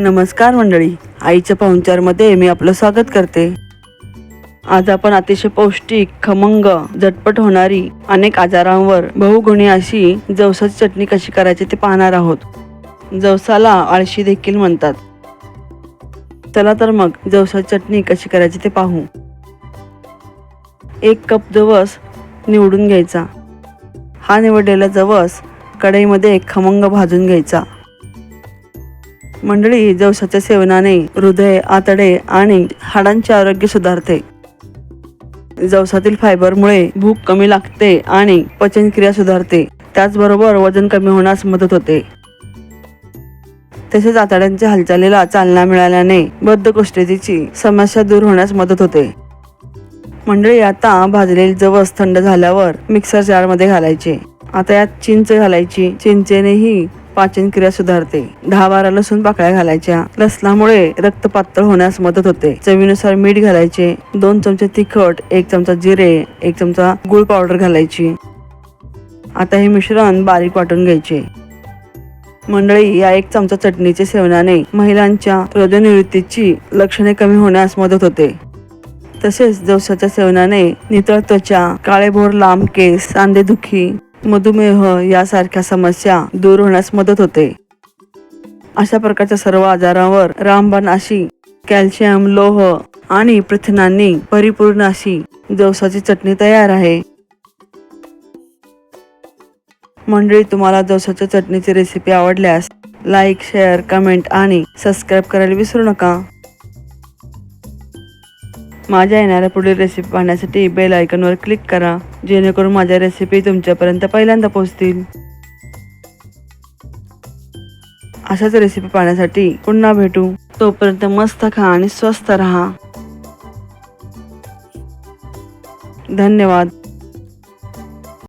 नमस्कार मंडळी. आईच्या पाहुणचारमध्ये मी आपलं स्वागत करते. आज आपण अतिशय पौष्टिक खमंग झटपट होणारी अनेक आजारांवर बहुगुणी अशी जवसाची चटणी कशी करायची ते पाहणार आहोत. जवसाला आळशी देखील म्हणतात. चला तर मग जवसाची चटणी कशी करायची ते पाहू. एक कप जवस निवडून घ्यायचा. हा निवडलेला जवस कढईमध्ये खमंग भाजून घ्यायचा. मंडळी जवसाच्या सेवनाने हृदय आतडे आणि हाडांचे आरोग्य सुधारते. जवसातील फायबरमुळे भूक कमी लागते आणि पचनक्रिया सुधारते. त्याचबरोबर वजन कमी होण्यास मदत होते. तसेच आतड्यांच्या हालचालीला चालना मिळाल्याने बद्धकोष्ठतेची समस्या दूर होण्यास मदत होते. मंडळी आता भाजलेले जवस थंड झाल्यावर मिक्सर जारमध्ये घालायचे. आता यात चिंच घालायची. चिंचेनेही पाचन क्रिया सुधारते. दहा बारा लसूण पाकळ्या घालायच्या. लसणामुळे रक्त पातळ होण्यास मदत होते. चवीनुसार मीठ घालायचे. दोन चमचे तिखट एक चमचा जिरे एक चमचा गुळ पावडर घालायची. आता हे मिश्रण बारीक वाटून घ्यायचे. मंडळी या एक चमचा चटणीच्या सेवनाने महिलांच्या हृदयनिवृत्तीची लक्षणे कमी होण्यास मदत होते. तसेच जवसाच्या सेवनाने नितळ त्वचा काळेभोर लांब केस सांधेदुखी मधुमेह यासारख्या समस्या दूर होण्यास मदत होते. अशा प्रकारच्या सर्व आजारांवर रामबाण अशी कॅल्शियम लोह आणि प्रथिनांनी परिपूर्ण अशी जवसाची चटणी तयार आहे. मंडळी तुम्हाला जवसाच्या चटणीची रेसिपी आवडल्यास लाईक शेअर कमेंट आणि सबस्क्राईब करायला विसरू नका. माझ्या येणाऱ्या पुढील रेसिपी पाहण्यासाठी बेल आयकॉनवर क्लिक करा जेणेकरून माझ्या रेसिपी तुमच्यापर्यंत पहिल्यांदा पोहोचतील. अशाच रेसिपी पाहण्यासाठी पुन्हा भेटू. तोपर्यंत मस्त खा आणि स्वस्त राहा. धन्यवाद.